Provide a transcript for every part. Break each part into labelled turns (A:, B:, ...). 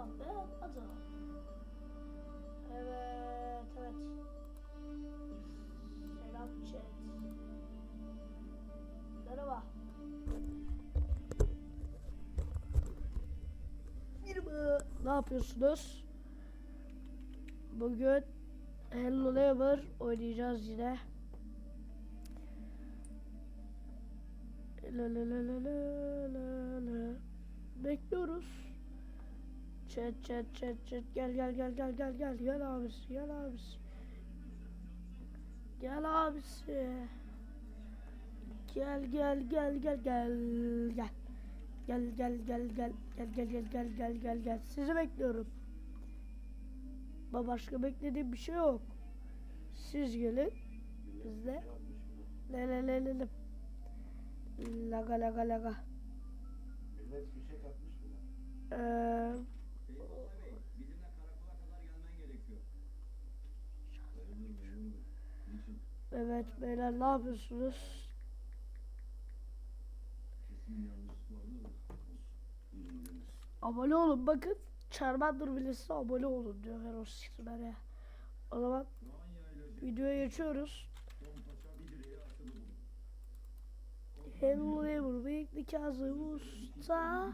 A: Ben Ada. Evet evet. Selam chat. Merhaba. Merhaba. Ne yapıyorsunuz? Bugün Hello Neighbor oynayacağız yine. La la la la la la. Bekliyoruz. Chat chat chat chat gel gel gel gel gel gel gel abisi gel abisi. Gel abisi. Gel gel gel gel gel gel. Gel gel gel gel gel gel gel gel gel gel gel. Sizi bekliyorum. Ba başka beklediğim bir şey yok. Siz gelin. Biz de le le le le le. Laga laga laga.
B: Millet fişek atmış bile.
A: Ee, evet beyler ne yapıyorsunuz? Abone olun bakın. Charmander bilirse abone olun diyor her o sikimlere. O zaman videoya geçiyoruz. Hello neighbor bıyıklı Kazım Usta.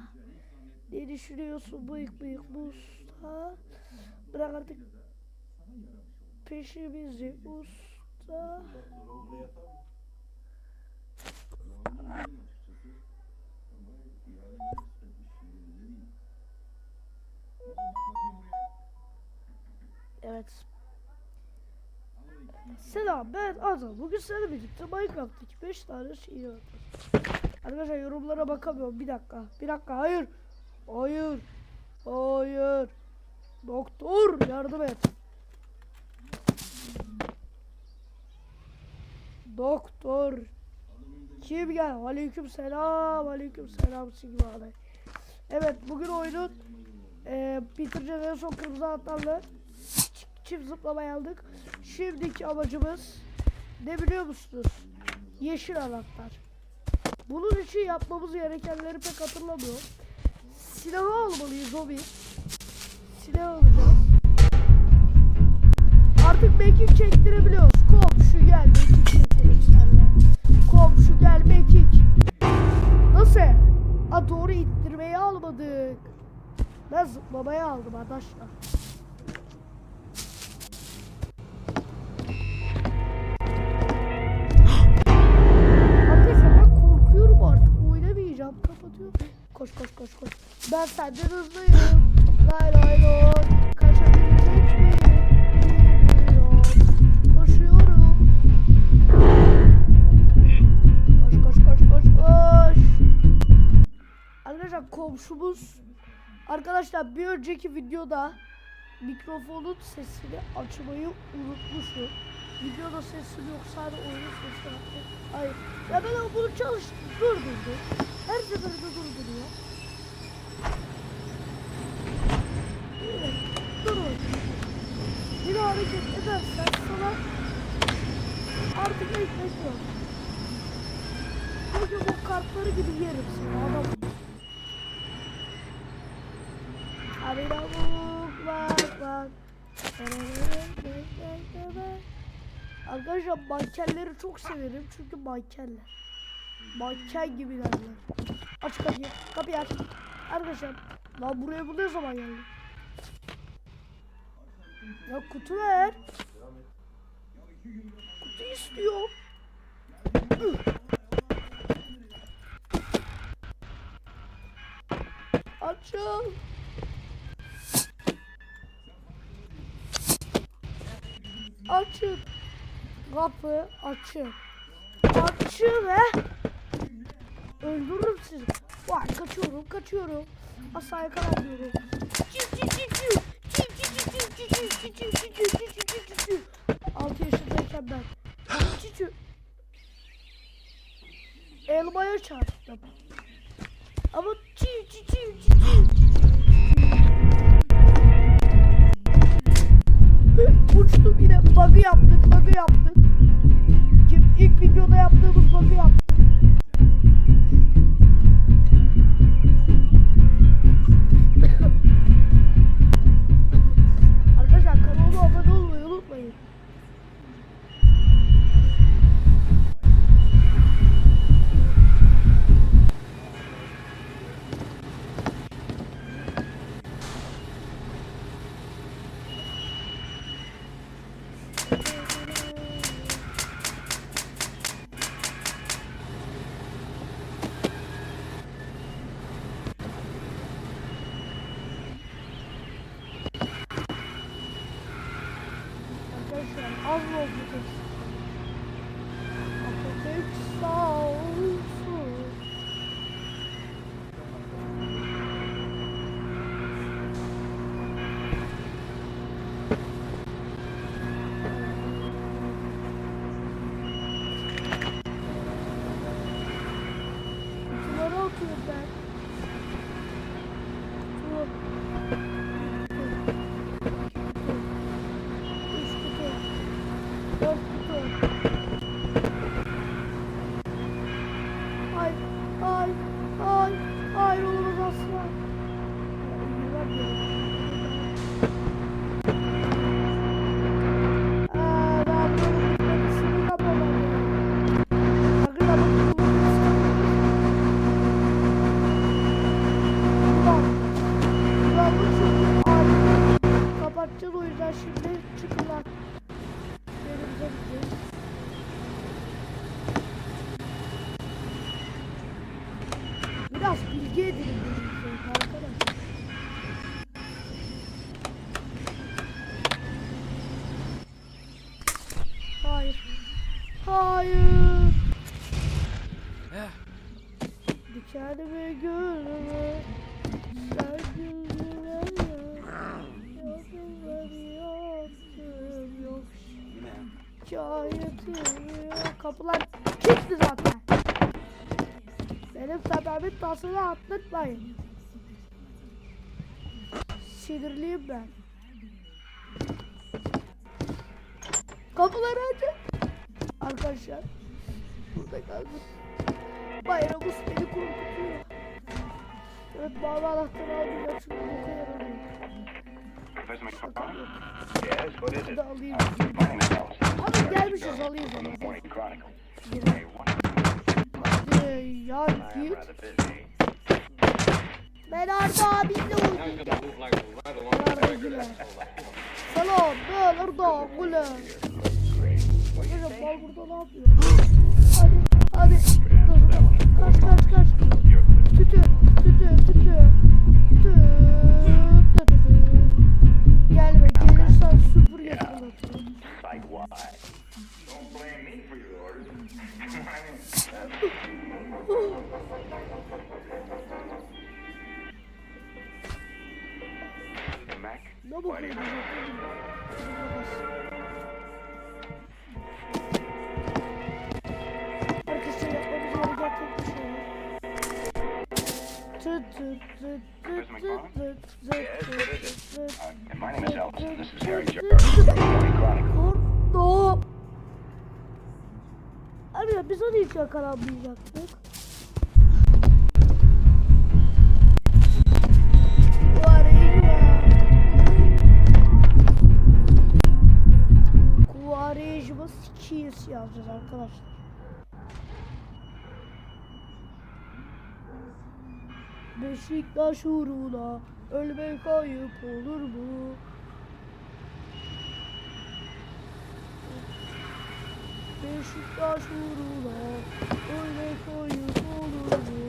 A: Ne düşünüyorsun bıyık bıyık usta? Bırak artık peşimizi usta
C: olsa.
A: Evet. Selam ben Azal. Bugün sizlerle birlikte Minecraft'taki 5 tane şey yapacağız. Arkadaşlar yorumlara bakamıyorum. Bir dakika. Bir dakika. Hayır. Hayır. Hayır. Doktor yardım et. Doktor. Kim gel? Aleyküm selam. Aleyküm selam. Sigma alay. Evet bugün oyunun e, bitireceğiz en son kırmızı atlarla çift zıplamayı aldık. Şimdiki amacımız ne biliyor musunuz? Yeşil anahtar. Bunun için yapmamız gerekenleri pek hatırlamıyorum. Silahı almalıyız o bir. Silah Ben zıplamayı aldım arkadaşlar. Arkadaşlar ben korkuyorum artık oynamayacağım kapatıyorum. Koş koş koş koş. Ben senden hızlıyım. Lay lay lay. Kaçabilecek miyim? Bilmiyorum. Koşuyorum. Koş koş koş koş koş. Arkadaşlar komşumuz Arkadaşlar bir önceki videoda mikrofonun sesini açmayı unutmuşum. Videoda sesim yok sadece oyunun sesini açtım. Hayır. Ya ben bunu çalıştım. Durdurdu. Her seferinde durduruyor. Evet. Dur. Bir hareket edersen sana artık ekmek yok. Çünkü bu kartları gibi yerim seni adam. Abi lavuk bak bak. Arkadaşlar mankenleri çok severim çünkü mankenler. Manken gibiler. Aç kapıyı. Kapıyı aç. Arkadaşlar lan buraya bu ne zaman geldi? Ya kutu ver. Kutu istiyor. Açıl. Açın. Kapı açın. Açın ve öldürürüm sizi. Vay kaçıyorum kaçıyorum. Aşağıya kadar diyorum. Altı yaşındayken ben. Elmaya çarptım. Ama çiv çiv çiv çiv. Dört kutu. Şikayetim yok Kapılar kilitli zaten. Benim tepemin tasını attırtmayın Sinirliyim ben. Kapıları açın. Arkadaşlar Burada kaldım. Bayramus beni korkutuyor. Evet mavi anahtarı almayacağım çünkü boka
D: it?
A: de alayım. Abi? Hadi ya git. Ben Arda abimle oynayacağım. Selam ben Arda Güler. Hocam bal burada ne yapıyor? Hadi hadi. Dur, dur. Kaç kaç kaç. Tütü tütü tütü. Tüt tütü.
D: Don't blame me for your orders. Mac?
A: No, but wait, Arkasını yapmamız.
D: Yes, it
A: is.
D: Uh, and my name is Elvis. This is Harry Chronicle.
A: Korktum. Abi biz onu hiç yakalanmayacaktık. Quaresma. Quaresma Cheers yazacağız arkadaşlar. Beşiktaş uğruna ölmek ayıp olur mu? Beşiktaş uğruna ölmek ayıp olur mu?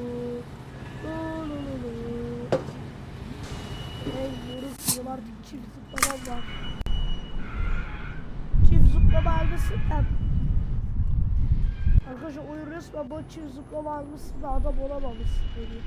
A: Lu lu lu lu. Ey bizim artık çift zıplamam var. Çift zıplama almasından. Arkadaşlar oyun resmen bu çift zıplama almışsın da adam olamamışsın dedi.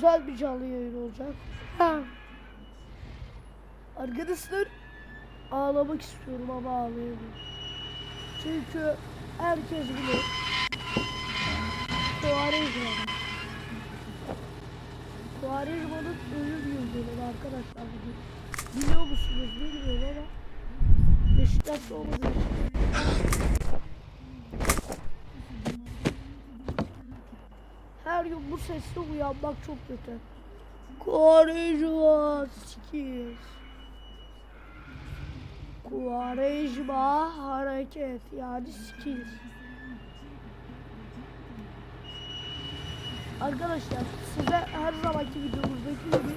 A: Güzel bir canlı yayın olacak. Ha. Arkadaşlar ağlamak istiyorum ama ağlayamıyorum. Çünkü herkes bilir. Kuvarizma. Kuvarizma'nın ölüm yıldönümü arkadaşlar bugün. Biliyor musunuz bilmiyorum ama Beşiktaş'ta olmadığı için. Her gün bu sesle uyanmak çok kötü. Kuvarizma sikir. Kuvarizma hareket yani sikir. Arkadaşlar size her zamanki videomuzdaki gibi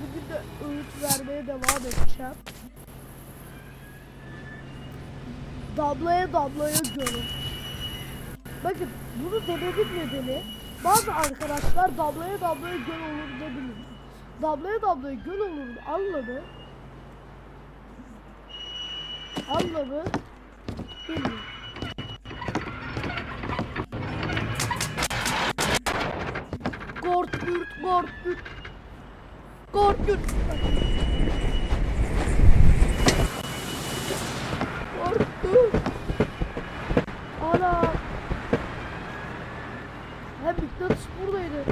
A: bugün de öğüt vermeye devam edeceğim. damlaya damlaya gölü. Bakın bunu dememin nedeni bazı arkadaşlar damlaya damlaya göl olur ne bilir. Damlaya damlaya göl olur anlamı anlamı bilmiyorum. Gortgürt, gortgürt. Gortgürt. Gortgürt. Ana. Hem Mıknatıs buradaydı.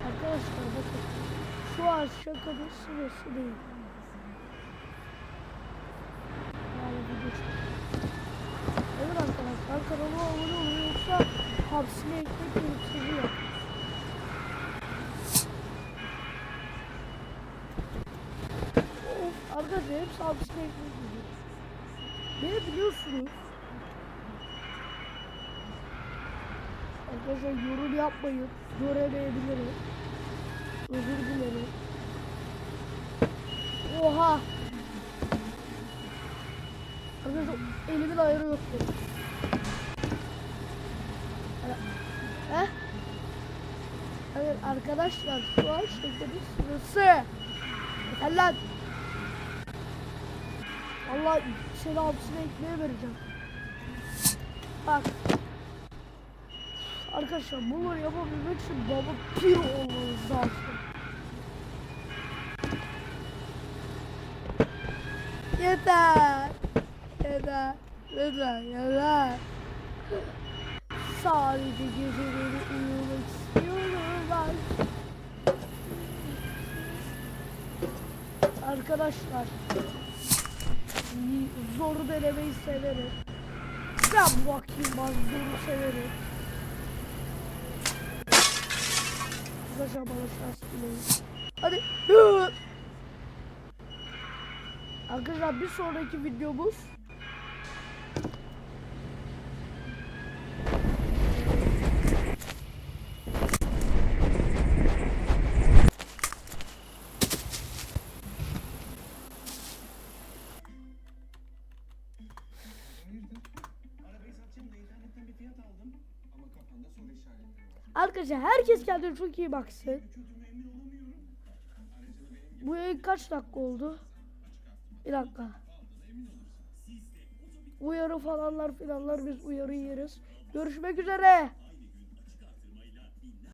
A: Arkadaşlar bakın. Şu şakanın sırası değil. Evet arkadaşlar kanalıma abone olun yoksa hapsine ekmek yürütülüyor. Of arkadaşlar hepsi hapsine ekmek yürütülüyor. Beni biliyorsunuz. Arkadaşlar yorum yapmayın. Göremeyebilirim. Özür dilerim. Oha. Arkadaşlar elimin ayarı yoktu. He? Evet arkadaşlar şu an şekerin sırası. Yeter lan. Allah seni hapsine ekmeğe vereceğim. Bak. Arkadaşlar bunları yapabilmek için baba pir olmanız lazım. Yeter. Yeter. Yeter. Yeter. Sadece geceleri uyumak istiyorum ben. Arkadaşlar zoru denemeyi severim. Ben bakayım ben zoru severim. Arkadaşlar bana. Hadi. Arkadaşlar bir sonraki videomuz. Arkadaşlar herkes kendine çok iyi baksın. Bu kaç dakika oldu? Bir dakika. Uyarı falanlar filanlar biz uyarı yeriz. Görüşmek üzere.